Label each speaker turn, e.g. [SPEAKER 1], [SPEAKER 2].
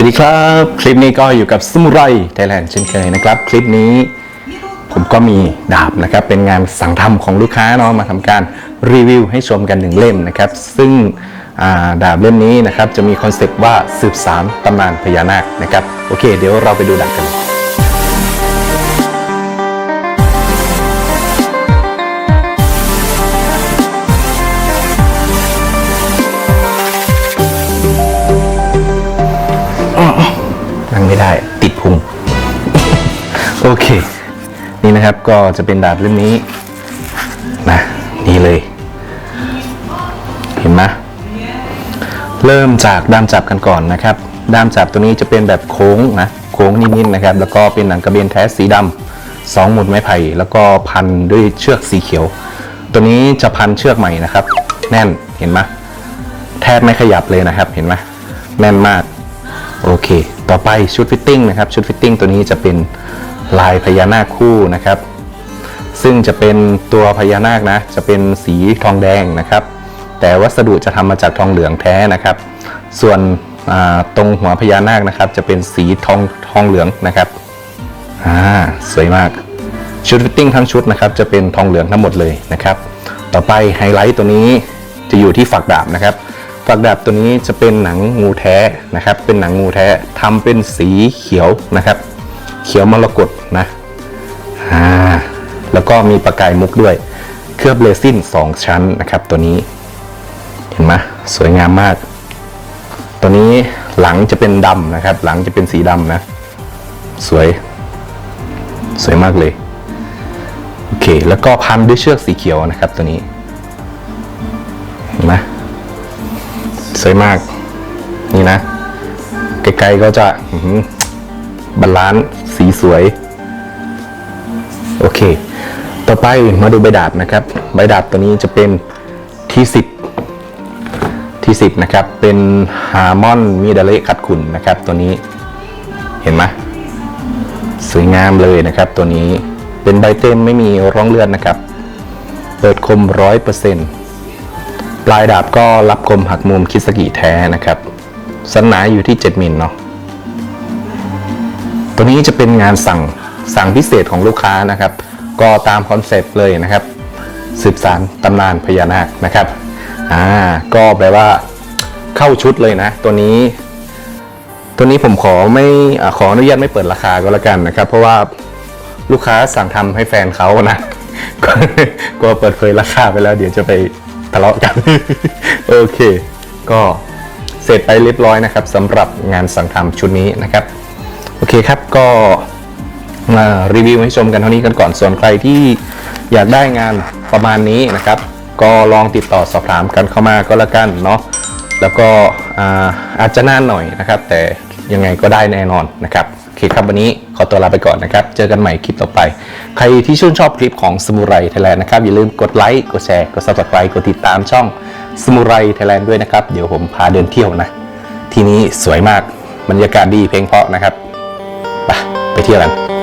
[SPEAKER 1] สวัสดีครับ คลิปนี้ก็อยู่กับสมุไรไทยแลนด์เช่นเคยนะครับ คลิปนี้ผมก็มีดาบนะครับ เป็นงานสั่งทำของลูกค้าเนาะมาทำการรีวิวให้ชมกันหนึ่งเล่มนะครับ ซึ่งาดาบเล่มนี้นะครับจะมีคอนเซปต์ว่าสืบสารตำนานพญานาคนะครับ โอเค เดี๋ยวเราไปดูดาบกัน ติดพุง โอเค นี่นะครับก็จะเป็นดาบเล่มนี้นะนี่เลย เห็นไหมเริ่มจากด้ามจับกันก่อนนะครับ ด้ามจับตัวนี้จะเป็นแบบโค้งนะโค้งนิดๆนะครับ แล้วก็เป็นหนังกระเบนแท้สีดำสองหมุดไม้ไผ่แล้วก็พันด้วยเชือกสีเขียว ตัวนี้จะพันเชือกใหม่นะครับ แน่นเห็นไหมแทบไม่ขยับเลยนะครับ เห็นไหมแน่นมาก โอเค ต่อไปชุดฟิตติ้งนะครับชุดฟิตติ้งตัวนี้จะเป็นลายพญานาคคู่นะครับ ซึ่งจะเป็นตัวพญานาคนะ จะเป็นสีทองแดงนะครับ แต่วัสดุจะทำมาจากทองเหลืองแท้นะครับ ส่วนตรงหัวพญานาคนะครับ จะเป็นสีทองทองเหลืองนะครับอ่าสวยมากชุดฟิตติ้งทั้งชุดนะครับจะเป็นทองเหลืองทั้งหมดเลยนะครับ ต่อไปไฮไลท์ตัวนี้จะอยู่ที่ฝักดาบนะครับ ฝักดาบตัวนี้จะเป็นหนังงูแท้นะครับ เป็นหนังงูแท้ทำเป็นสีเขียวนะครับ เขียวมรกตนะอ่าแล้วก็มีประกายมุกด้วย เคลือบเรซิน2 ชั้นนะครับ ตัวนี้ เห็นไหมสวยงามมาก ตัวนี้หลังจะเป็นดำนะครับ หลังจะเป็นสีดำนะ สวย สวยมากเลยโอเค แล้วก็พันด้วยเชือกสีเขียวนะครับ ตัวนี้เห็นไหม สวยมาก นี่นะ ไกลๆก็จะบาลานซ์สีสวย โอเค ต่อไปมาดูใบดาบนะครับ ใบดาบตัวนี้จะเป็นที่สิบที่สิบนะครับ เป็นฮาร์มอนมีดาเละขัดขุนนะครับ ตัวนี้เห็นไหมสวยงามเลยนะครับ ตัวนี้เป็นใบเต็มไม่มีร่องเลือดนะครับ เปิดคมร้อยเปอร์เซ็นต์ ลายดาบก็รับคมหักมุมคิสกิแท้นะครับสันหนาอยู่ที่ 7มิลเนาะตัวนี้จะเป็นงานสั่งสั่งพิเศษของลูกค้านะครับ ก็ตามคอนเซปต์เลยนะครับ สืบสารตำนานพญานาคนะครับอ่าก็แปลว่าเข้าชุดเลยนะ ตัวนี้ ตัวนี้ผมขอไม่ขออนุญาตไม่เปิดราคาก็แล้วกันนะครับ เพราะว่าลูกค้าสั่งทำให้แฟนเขานะก็กลัวเปิดเผยราคาไปแล้วเดี๋ยวจะไป ทะเลาะกัน โอเค ก็เสร็จไปเรียบร้อยนะครับสำหรับงานสั่งทำชุดนี้นะครับ โอเคครับก็มารีวิวให้ชมกันเท่านี้กันก่อนส่วนใครที่อยากได้งานประมาณนี้นะครับ ก็ลองติดต่อสอบถามกันเข้ามาก็แล้วกันเนาะแล้วก็อาอาจจะนานหน่อยนะครับ แต่ยังไงก็ได้แน่นอนนะครับโอเคครับวันนี้ ขอตัวลาไปก่อนนะครับ เจอกันใหม่คลิปต่อไป ใครที่ชื่นชอบคลิปของสมุไรไทยแลนด์นะครับ อย่าลืมกดไลค์กดแชร์กด subscribe กดติดตามช่องสมุไรไทยแลนด์ด้วยนะครับ เดี๋ยวผมพาเดินเที่ยวนะ ที่นี้สวยมากบรรยากาศดีเพลงเพราะนะครับไปไปเที่ยวกัน